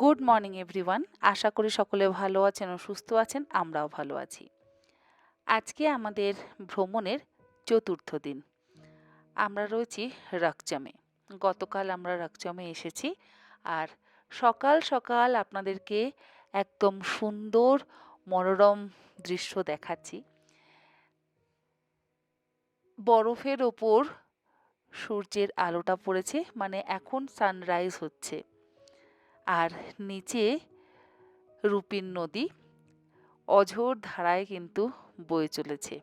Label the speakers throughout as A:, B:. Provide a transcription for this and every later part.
A: Good morning everyone আশা করি সকলে ভালো আছেন ও সুস্থ আছেন, আমরাও ভালো আছি। আজকে আমাদের ভ্রমণের চতুর্থ দিন। আমরা রয়েছি রাকচামে। গতকাল আমরা রাকচামে এসেছি আর সকাল সকাল আপনাদেরকে একদম সুন্দর মনোরম দৃশ্য দেখাচ্ছি। বরফের ওপর সূর্যের আলোটা পড়েছে মানে এখন সানরাইজ হচ্ছে। আর নিচে রুপিন নদী অঝোর ধারায় কিন্তু বয়ে চলেছে।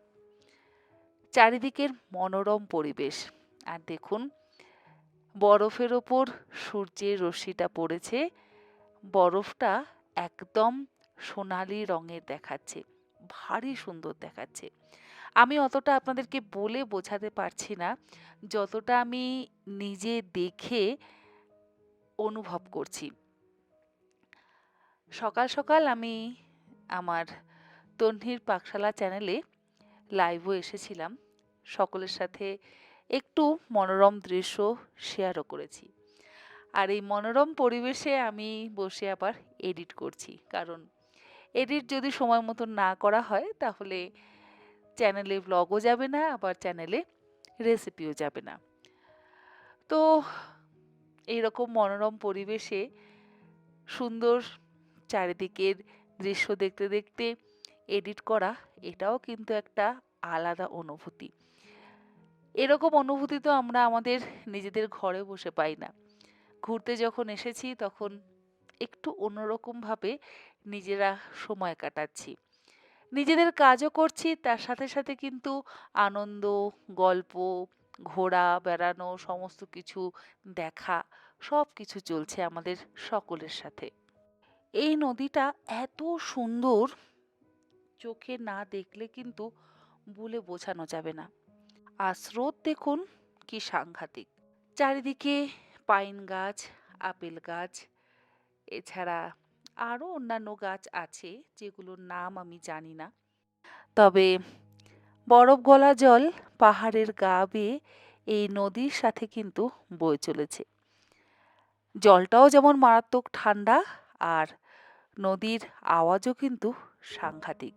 A: চারিদিকের মনোরম পরিবেশ। আর দেখুন, বরফের ওপর সূর্যের রশ্মিটা পড়েছে। বরফটা একদম সোনালি রঙের দেখাচ্ছে। ভারী সুন্দর দেখাচ্ছে। আমি অতটা আপনাদেরকে বলে বোঝাতে পারছি না। যতটা আমি নিজে দেখে অনুভব করছি। সকাল সকাল আমি আমার তন্নির পাকশালা চ্যানেলে লাইভও এসেছিলাম। সকলের সাথে একটু মনোরম দৃশ্য শেয়ারও করেছি। আর এই মনোরম পরিবেশে আমি বসে আবার এডিট করছি। কারণ এডিট যদি সময় মতো না করা হয়, তাহলে চ্যানেলে ব্লগও যাবে না, আবার চ্যানেলে রেসিপিও যাবে না। তো এইরকম মনোরম পরিবেশে সুন্দর চারিদিকের দৃশ্য দেখতে দেখতে এডিট করা, এটাও কিন্তু একটা আলাদা অনুভূতি। এরকম অনুভূতি তো আমরা আমাদের নিজেদের ঘরে বসে পাই না। ঘুরতে যখন এসেছি তখন একটু অন্যরকমভাবে নিজেরা সময় কাটাচ্ছি। নিজেদের কাজও করছি, তার সাথে সাথে কিন্তু আনন্দ, গল্প, ঘোরা, বেড়ানো, সমস্ত কিছু দেখা সব কিছু চলছে আমাদের সকলের সাথে। এই নদীটা এত সুন্দর, চোখে না দেখলে কিন্তু বলে বোঝানো যাবে না। আর স্রোত দেখুন কি সাংঘাতিক। চারিদিকে পাইন গাছ, আপেল গাছ, এছাড়া আরও অন্যান্য গাছ আছে যেগুলোর নাম আমি জানি না। তবে বরফ গলা জল পাহাড়ের গা বেয়ে এই নদীর সাথে কিন্তু বয়ে চলেছে। জলটাও যেমন মারাত্মক ঠান্ডা আর নদীর আওয়াজও কিন্তু সাংঘাতিক।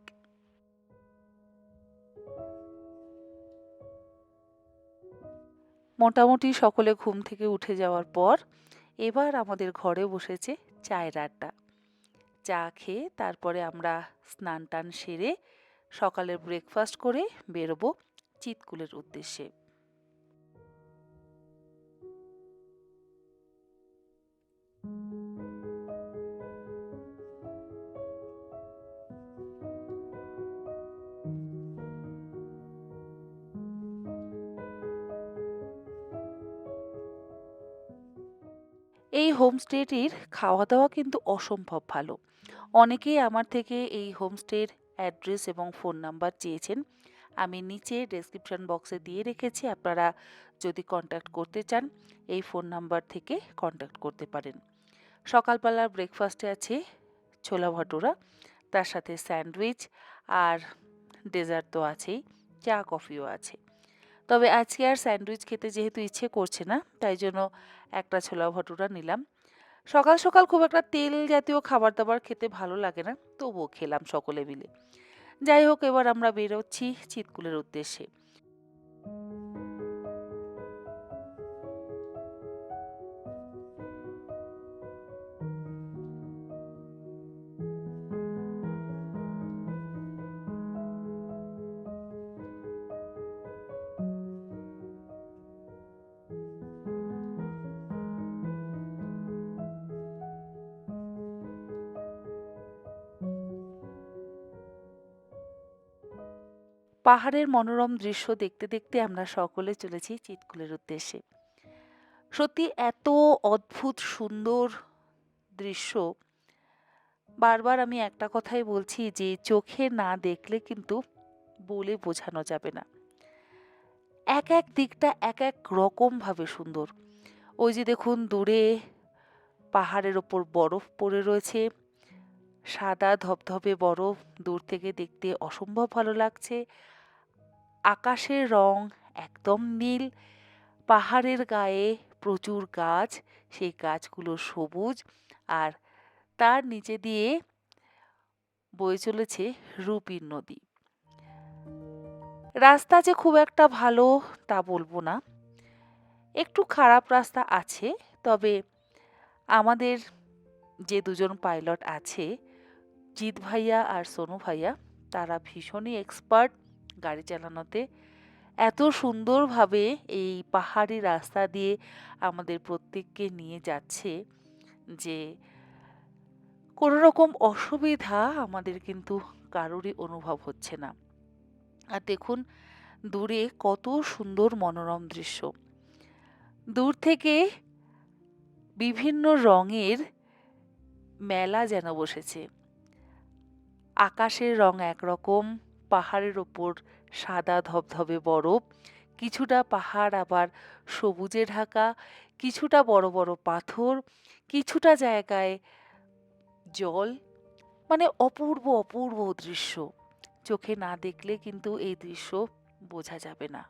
A: মোটামুটি সকলে ঘুম থেকে উঠে যাওয়ার পর এবার আমাদের ঘরে বসেছে চায়ের আড্ডা। চা খেয়ে তারপরে আমরা স্নান টান সেরে সকালের ব্রেকফাস্ট করে বেরোবো চিতকুলের উদ্দেশ্যে। এই হোমস্টেটির খাওয়া দাওয়া কিন্তু অসম্ভব ভালো। অনেকেই আমার থেকে এই হোমস্টের অ্যাড্রেস এবং ফোন নাম্বার চেয়েছেন। আমি নিচে ডেসক্রিপশন বক্সে দিয়ে রেখেছি, আপনারা যদি কন্ট্যাক্ট করতে চান, এই ফোন নাম্বার থেকে কন্ট্যাক্ট করতে পারেন। সকালবেলার ব্রেকফাস্টে আছে ছোলা ভটোরা, তার সাথে স্যান্ডউইচ আর ডেজার্ট তো আছেই, চা কফিও আছে। তবে আজকে আর স্যান্ডউইচ খেতে যেহেতু ইচ্ছে করছে না, তাই জন্য একটা ছোলা ভটুরা নিলাম। সকাল সকাল খুব একটা তেল জাতীয় খাবার দাবার খেতে ভালো লাগে না, তবুও খেলাম সকলে মিলে। যাই হোক, এবার আমরা বেরোচ্ছি চিতকুলের উদ্দেশ্যে। পাহাড়ের মনোরম দৃশ্য দেখতে দেখতে আমরা সকলে চলেছি চিতকুলের উদ্দেশ্যে। সত্যি এত অদ্ভুত, সুন্দর দৃশ্য। বারবার আমি একটা কথাই বলছি যে, চোখে না দেখলে কিন্তু বলে বোঝানো যাবে না। এক এক দিকটা এক এক রকমভাবে সুন্দর। ওই যে দেখুন, দূরে পাহাড়ের ওপর বরফ পড়ে রয়েছে। সাদা ধবধবে বরফ দূর থেকে দেখতে অসম্ভব ভালো লাগছে। আকাশের রং একদম নীল। পাহাড়ের গায়ে প্রচুর গাছ, সেই গাছগুলো সবুজ। আর তার নিচে দিয়ে বয়ে চলেছে রূপীর নদী। রাস্তা যে খুব একটা ভালো তা বলব না। একটু খারাপ রাস্তা আছে, তবে আমাদের যে দুজন পাইলট আছে, জিৎ ভাইয়া আর সোনু ভাইয়া, তারা ভীষণই এক্সপার্ট। গাড়ি চালানোতে এত সুন্দরভাবে এই পাহাড়ি রাস্তা দিয়ে আমাদের প্রত্যেককে নিয়ে যাচ্ছে যে কোনো রকম অসুবিধা আমাদের কিন্তু কারোরই অনুভব হচ্ছে না। আর দেখুন, দূরে কত সুন্দর মনোরম দৃশ্য। দূর থেকে বিভিন্ন রঙের মেলা যেন বসেছে। আকাশের রং একরকম, পাহাড়ের ওপর সাদা ধবধবে বরফ, কিছুটা পাহাড় আবার সবুজে ঢাকা, কিছুটা বড় বড় পাথর, কিছুটা জায়গায় জল মানে অপূর্ব অপূর্ব দৃশ্য। চোখে না দেখলে কিন্তু এই দৃশ্য বোঝা যাবে না।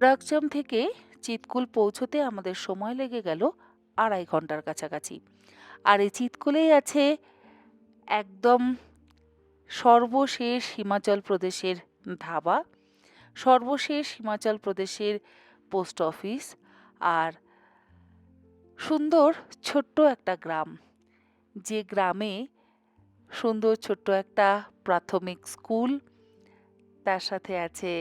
A: রাকজাম থেকে চিতকুল পৌঁছতে আমাদের সময় লেগে গেল আড়াই ঘণ্টার কাছাকাছি। আর এই চিতকুলেই আছে একদম সর্বশেষ হিমাচল প্রদেশের ধাবা, সর্বশেষ হিমাচল প্রদেশের পোস্ট অফিস আর সুন্দর ছোট্ট একটা গ্রাম। যে গ্রামে সুন্দর ছোট্ট একটা প্রাথমিক স্কুল, তার সাথে আছে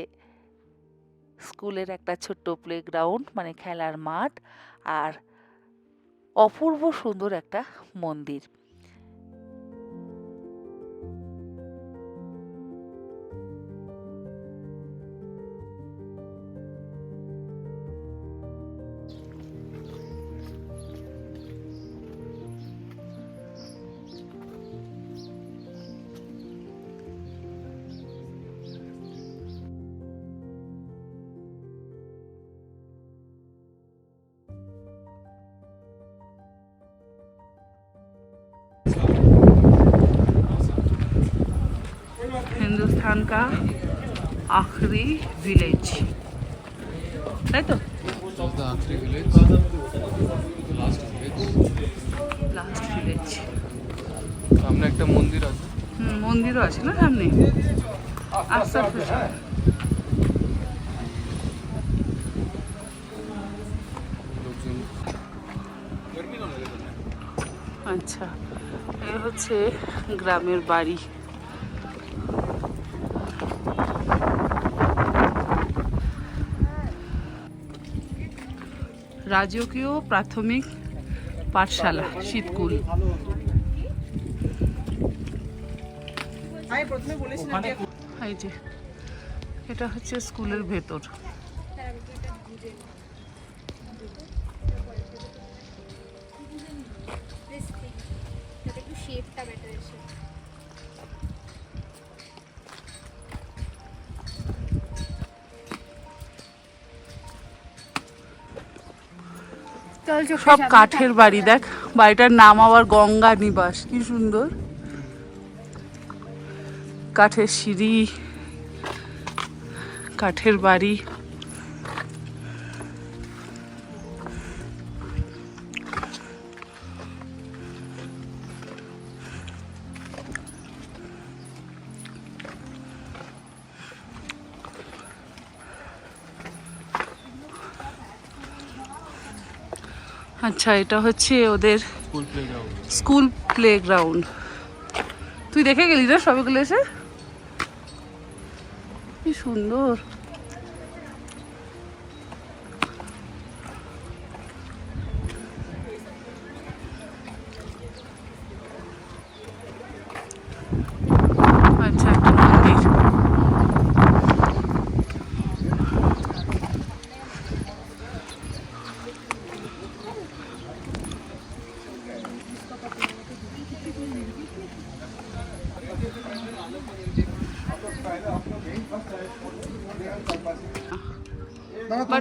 A: স্কুলের একটা ছোট্ট প্লেগ্রাউন্ড মানে খেলার মাঠ আর অপূর্ব সুন্দর একটা মন্দির। हिंदुस्तान का आखिरी विलेज তাই তো
B: the Akhri village, last village.
A: Last village
B: সামনে একটা মন্দির আছে
A: হুম মন্দিরও আছে না সামনে আস্তে আস্তে চল।
B: লোকজন
A: আচ্ছা এ হচ্ছে গ্রামের বাড়ি। রাজকীয় প্রাথমিক পাঠশালা শীতকুল। এই যে এটা হচ্ছে স্কুলের ভেতর। সব কাঠের বাড়ি দেখ। বাড়িটার নাম আবার গঙ্গা নিবাস। কি সুন্দর। কাঠের সিঁড়ি কাঠের বাড়ি। আচ্ছা এটা হচ্ছে ওদের
B: স্কুল
A: প্লে গ্রাউন্ড তুই দেখে গেলি না সবগুলো এসে? কি সুন্দর।
C: আচ্ছা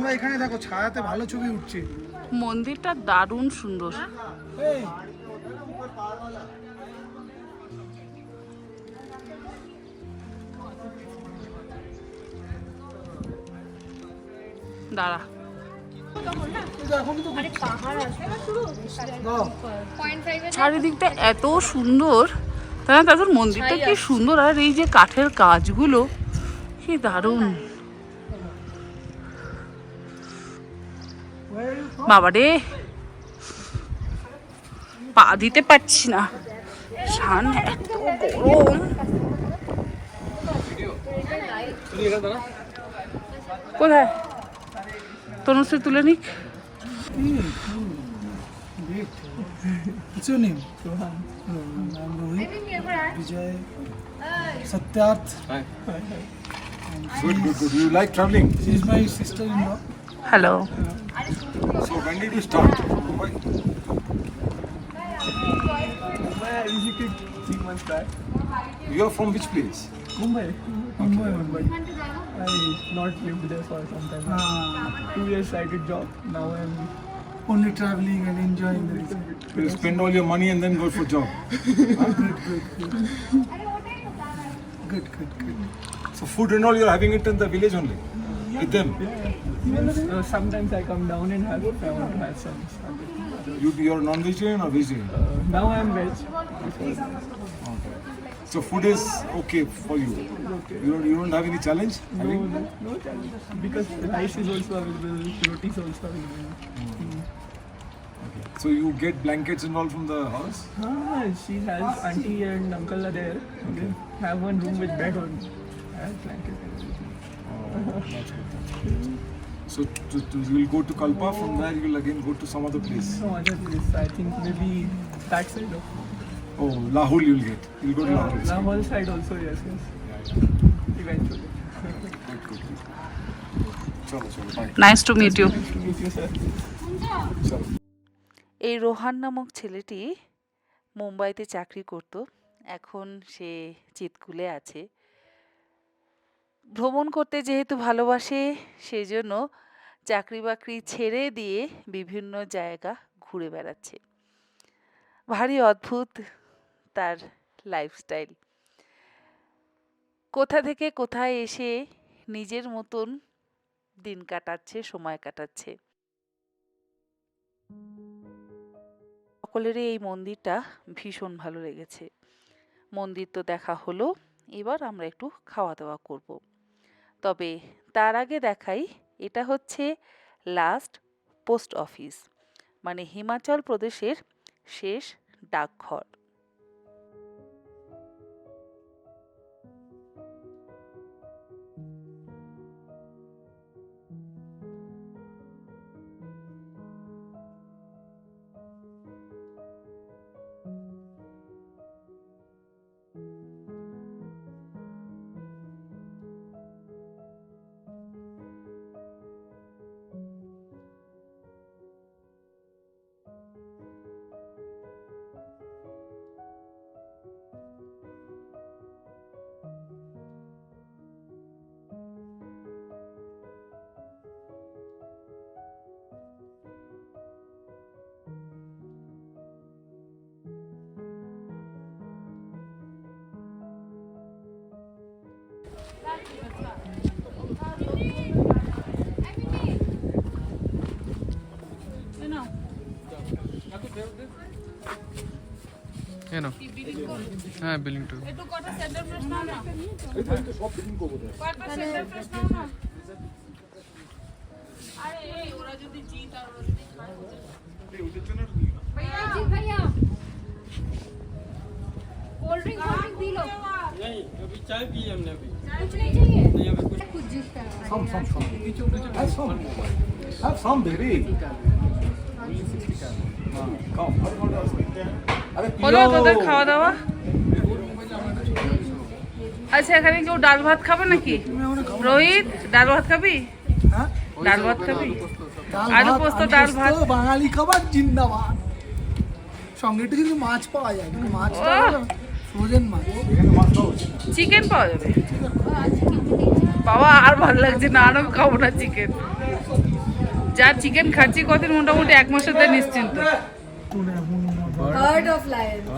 C: তোমরা এখানে দেখো ছায়াতে ভালো ছবি উঠছে।
A: মন্দিরটা দারুণ সুন্দর। দাঁড়া। চারিদিকটা এত সুন্দর। তাই তাদের মন্দিরটা কি সুন্দর? আর এই যে কাঠের কাজগুলো কি দারুণ। বাবারে পা দিতে পারছি না। সামনে এত গরম। কোথায়? তনুশ্রী তুলে নিক।
C: Satyarth.
D: Good you like travelling
C: she
A: Hello.
D: So when did you start? Mumbai,
E: I visited three.
D: You are from which place?
E: Mumbai. Mumbai, Mumbai. I not lived there for some time.
C: Ah.
E: Two years I did job. Now I'm
C: only traveling and enjoying the.
D: You spend all your money and then go for job.
C: Ah, good, good, good. Good, good, good.
D: So food and all you're having it in the village only? With them.
E: uh, sometimes I come down and have if I want to have some.
D: You you're non-vegetarian or vegetarian?
E: Uh, now I'm veg. Okay.
D: So food is okay for you. You don't you don't have any challenge?
E: No,
D: having?
E: no, no challenge because rice is also available, roti is also available.
D: So you get blankets and all from the house?
E: Ah, she has auntie and uncle are there. They have one room with bed on. I have blanket and everything.
D: So to, to, you'll go to Kalpa, from there you'll again go to some other place.
E: No other place. I think maybe that side of.
D: Oh, Lahul you'll get. You'll go to
E: Uh,
D: Lahul.
E: Lahore side also, yes, yes. Eventually.
D: Good, good, good. Chalo, chalo, bye.
A: Nice to meet you
E: Nice to meet you, sir.
D: Chalo.
A: এই রোহান নামক ছেলেটি মুম্বাইতে চাকরি করত এখন সে চিতকুলে আছে ভ্রমণ করতে যেহেতু ভালোবাসে সেই জন্য চাকরি বাকরি ছেড়ে দিয়ে বিভিন্ন জায়গা ঘুরে বেড়াচ্ছে। ভারী অদ্ভুত তার লাইফস্টাইল কোথা থেকে কোথায় এসে নিজের মতন দিন কাটাচ্ছে, সময় কাটাচ্ছে? সকলেরই এই মন্দিরটা ভীষণ ভালো লেগেছে। মন্দির তো দেখা হলো, এবার আমরা একটু খাওয়া দাওয়া করব। তবে তার আগে দেখাই এটা হচ্ছে লাস্ট পোস্ট অফিস মানে হিমাচল প্রদেশের শেষ ডাকঘর।
B: কেন হ্যাঁ বিলিংটা
F: जी भैया कोल्ड ड्रिंक कोल्ड ड्रिंक पी लो
G: नहीं अभी चाय पिए हमने अभी
D: Have some. Baby.
A: খাওয়া দাওয়া? আচ্ছা এখানে কেউ ডাল ভাত খাবে নাকি? রোহিত ডাল ভাত খাবি? ডাল ভাত খাবি? আলু পোস্ত ডাল ভাত।
C: বাঙালি খাবার জিন্দাবাদ সঙ্গে মাছ পাওয়া যায় মাছ মাছ।
A: চিকেন পাওয়া যাবে?
H: বাবা আর ভালো লাগছে না আর আমি খাব না চিকেন যা চিকেন খাচ্ছি কদিন মোটামুটি এক মাসের দিয়ে নিশ্চিন্ত.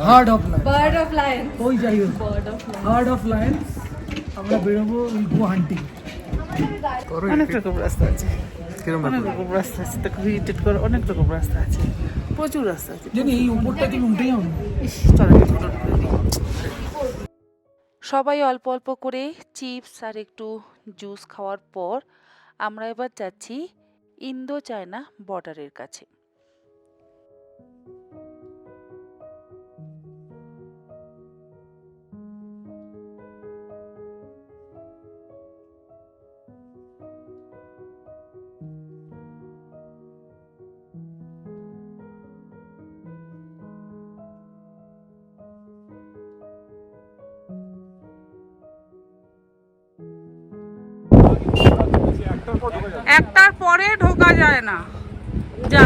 F: Hard off.
C: ওই যাই হোক. হার্ড অফ লাইন আমরা বেরোবো উই হান্টিং
H: অনেক রকম রাস্তা আছে। অনেক রকম রাস্তা আছে। তাকে রিলেটেড করে অনেক রকম রাস্তা আছে। প্রচুর রাস্তা আছে।
C: জানি এই উপরটা তুমি উঠে যাও
H: চলো।
A: সবাই অল্প অল্প করে চিপস আর একটু জুস খাওয়ার পর আমরা এবার যাচ্ছি ইন্দো চায়না বর্ডারের কাছে।
H: একটার পরে ঢোকা যায় না। যা।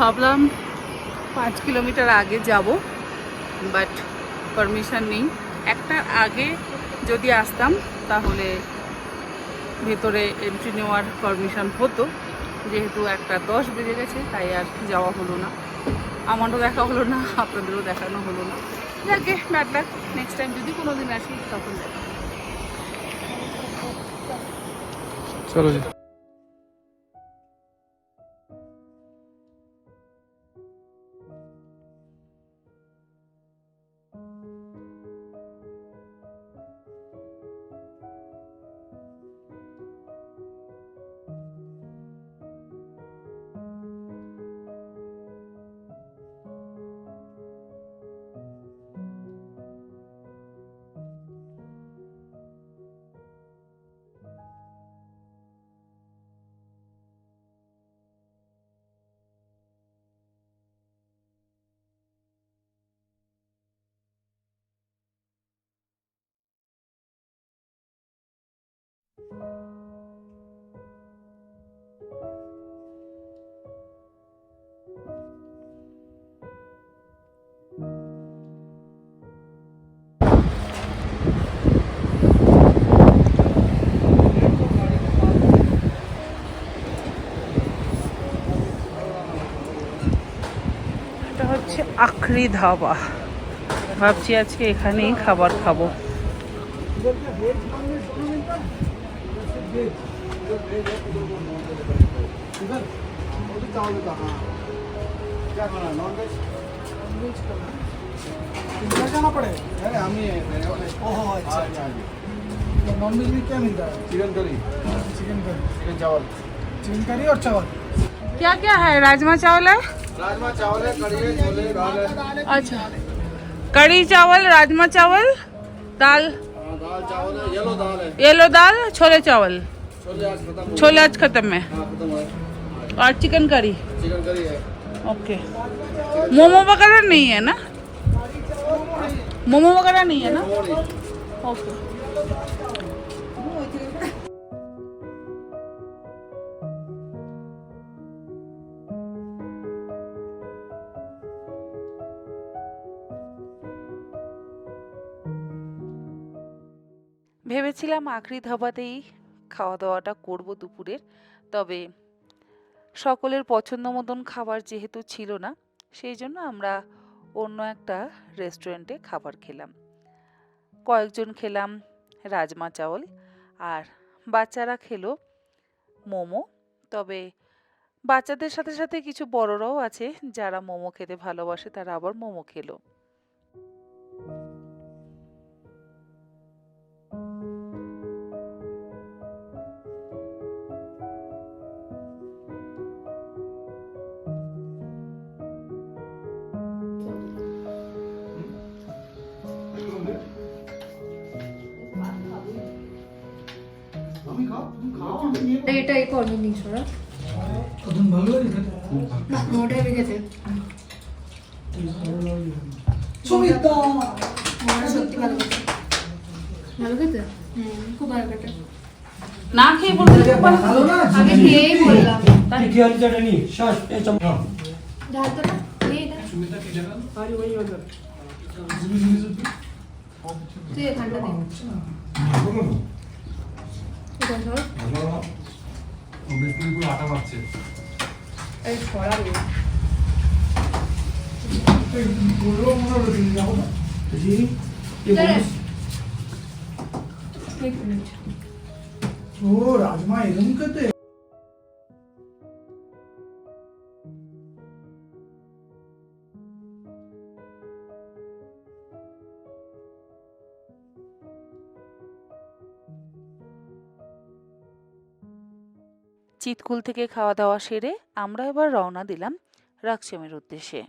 H: ভাবলাম পাঁচ কিলোমিটার আগে যাব বাট পারমিশন নেই। একটার আগে যদি আসতাম, তাহলে ভেতরে এন্ট্রি নেওয়ার পারমিশন হতো, যেহেতু একটা দশ বেজে গেছে, তাই আর যাওয়া হলো না। আমারও দেখা হলো না, আপনাদেরও দেখানো হলো না। যাকে ব্যাড ব্যাক নেক্সট টাইম যদি কোনো দিন আসি, তখন দেখা।
B: চলো
H: হচ্ছে আখরি ধাবা। ভাবছি আজকে এখানেই খাবার খাব।
C: क्या जाना पड़ेगा
D: हमें
C: ओह अच्छा नॉन वेज में क्या मिलता है?
D: Chicken curry
C: chicken curry
D: chicken चावल
C: चिकन करी और चावल
H: क्या क्या है राजमा चावल है?
D: राजमा चावल है कड़ी है छोले दाल है।
H: अच्छा। कड़ी चावल राजमा चावल दाल।
D: हाँ, है येलो दाल
H: छोले चावल।
D: छोले आज खत्म हो
H: है। और चिकन करी
D: चिकन करी है।
H: ओके मोमो वगैरह नहीं है ना? मोमो वगैरह नहीं है ना? ओके
A: ভেবেছিলাম আখরি ধাবাতেই খাওয়া দাওয়াটা করব দুপুরের, তবে সকলের পছন্দ মতন খাবার যেহেতু ছিল না, সেই জন্য আমরা অন্য একটা রেস্টুরেন্টে খাবার খেলাম। কয়েকজন খেলাম রাজমা চাওয়াল আর বাচ্চারা খেলো মোমো, তবে বাচ্চাদের সাথে সাথে কিছু বড়রাও আছে যারা মোমো খেতে ভালোবাসে, তারা আবার মোমো খেলো।
F: এটা এই কর্মী নিস ওরা
C: কতদিন ভালো লাগে খেতে
F: না মোটাই লেগেছে
C: সুমিতা
F: মোটা সত্যি ভালো ভালো খেতে? হুম খুব ভালো কাটে
H: না খেয়ে বলতে ভালো
C: ভালো না
F: আমি খেয়েই বললাম।
G: কি হল চটনি শ্বাস এই চম
F: ঢাল তো না নেই এটা তুই এখানটা দে। এটা ধর এই ছড়াবে।
C: পুরো মনে হলো দিন যাব না?
F: এক
C: ও রাজমা এরম খেতে
A: চিতকুল থেকে খাওয়া দাওয়া সেরে আমরা এবার রওনা দিলাম রাকচমের উদ্দেশ্যে।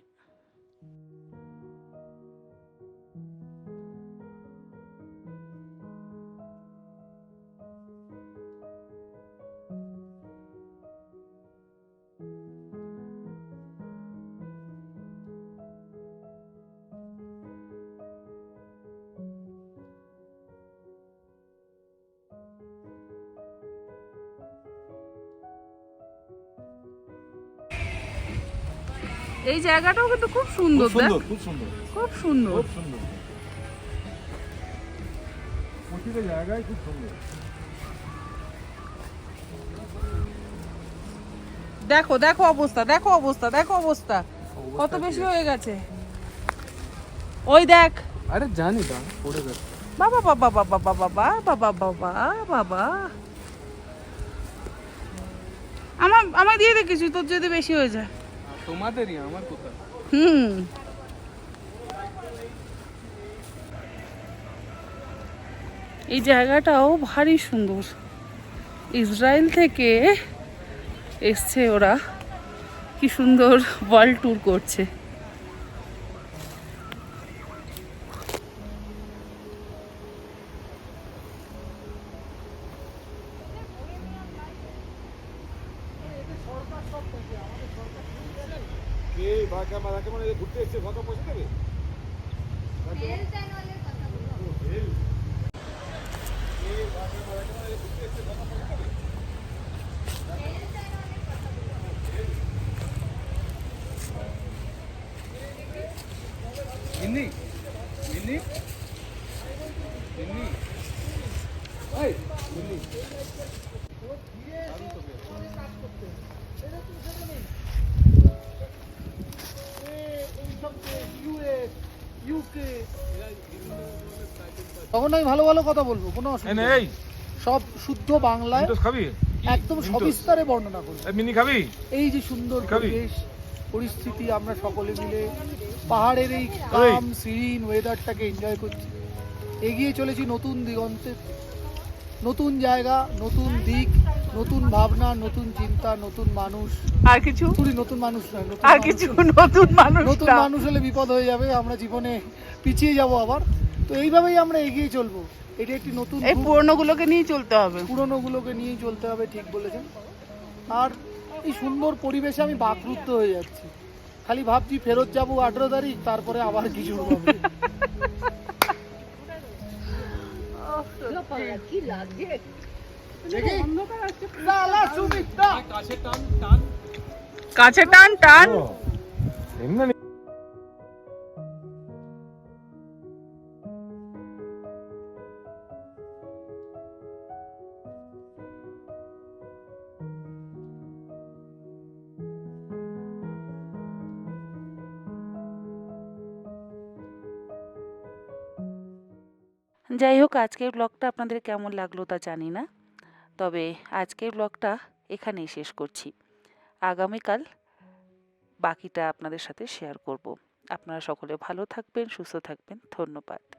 H: এই জায়গাটাও কিন্তু খুব সুন্দর
D: খুব সুন্দর
H: খুব সুন্দর।
D: খুব সুন্দর। প্রতিটা জায়গায় খুব সুন্দর।
H: দেখো দেখো অবস্থা দেখো অবস্থা দেখো অবস্থা। কত বেশি হয়ে গেছে। ওই দেখ।
B: আরে জানি তো পড়ে গেছে।
H: বাবা বাবা বাবা বাবা বাবা বাবা বাবা আমার আমার দিয়ে দে কিছু তোর যদি বেশি হয়ে যায়।
B: তোমাদেরই, আমার কোথায়?
H: হুম। এই জায়গাটাও ভারী সুন্দর। ইসরায়েল থেকে এসছে ওরা। কি সুন্দর ওয়ার্ল্ড ট্যুর করছে।
D: মারাকে মানে ঘুরতে এসেছে
C: তখন আমি ভালো ভালো কথা বলব কোনো
D: এই
C: অসুবিধা
D: এই।
C: সব শুদ্ধ বাংলায়
D: খাবি?
C: একদম সবিস্তারে বর্ণনা করব।
D: এই মিনি খাবি?
C: এই যে সুন্দর? পরিবেশ পরিস্থিতি আমরা সকলে মিলে পাহাড়ের এই কাম সিরিন ওয়েদারটাকে এনজয় করছি। এগিয়ে চলেছি নতুন দিগন্তে। নতুন জায়গা নতুন দিক নতুন ভাবনা নতুন চিন্তা নতুন মানুষ।
H: আর কিছু?
C: নতুন মানুষ নয়
H: আর কিছু? নতুন মানুষ
C: নতুন মানুষ হলে বিপদ হয়ে যাবে আমরা জীবনে পিছিয়ে যাব আবার। তো এইভাবেই আমরা এগিয়ে চলবো। এটা একটি নতুন
H: এই। পুরনোগুলোকে নিয়ে চলতে হবে।
C: পুরনোগুলোকে নিয়েই চলতে হবে ঠিক বলেছেন। আর এই সুন্দর পরিবেশে আমি বাকরুদ্ধ হয়ে যাচ্ছি। খালি ভাবছি ফেরত যাব আঠেরো তারিখ তারপরে আবার কিছু হবে। সুমিত্রা।
H: কাছে টান টান।
D: এমনি
A: যাই হোক, আজকের ব্লগটা আপনাদের কেমন লাগল তা জানি না। তবে আজকের ব্লগটা এখানেই শেষ করছি। আগামীকাল বাকিটা আপনাদের সাথে শেয়ার করব। আপনারা সকলে ভালো থাকবেন, সুস্থ থাকবেন। ধন্যবাদ।